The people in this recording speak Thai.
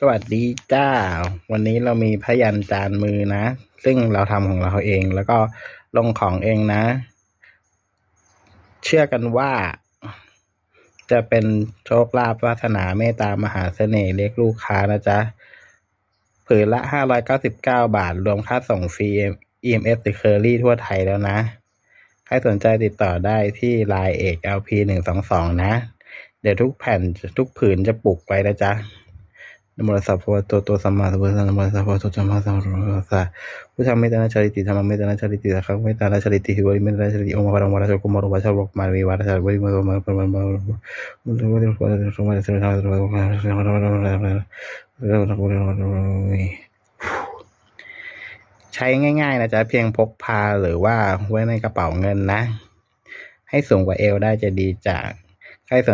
สวัสดีจ้า วันนี้เรามีพยันจานมือนะ ซึ่งเราทำของเราเองแล้วก็ลงของเองนะ เชื่อกันว่า จะเป็นโชคลาภวาสนาเมตตามหาเสน่ห์เรียกลูกค้านะจ๊ะ ผืนละห้าร้อยเก้าสิบเก้าบาท รวมค่าส่งฟรี EMF หรือเคอรี่ทั่วไทยแล้วนะ ใครสนใจติดต่อได้ที่ Line เอก LP 122นะ เดี๋ยวทุกแผ่นทุกผืนจะปลุกไว้นะจ๊ะ นโมตัสสะภะวะโตตัวสัมมาสัมพุทธัสะนโมตัสสะภะวโตสัมมาสัมพุทธัสสะพุทธังเมตตาชาริติธรรมเมตตาชาริติสังฆเมตตาชาริติหิวริเมตตาชาริติโอมะปะรังวะระชกุมารวะชาบกมารีวะระชาบริมะตมะรังวะระมุตระชมะระชะระชะระชะระชะระชะระชะระชะระเะระชะระชะระชะระชะระชะระชะช้ง่ายๆนะจ๊ะเพียงพกพาหรือว่าไว้ในกระเป๋าเงินนะให้สูงกว่าเอรได้จะดีจากใคระชะร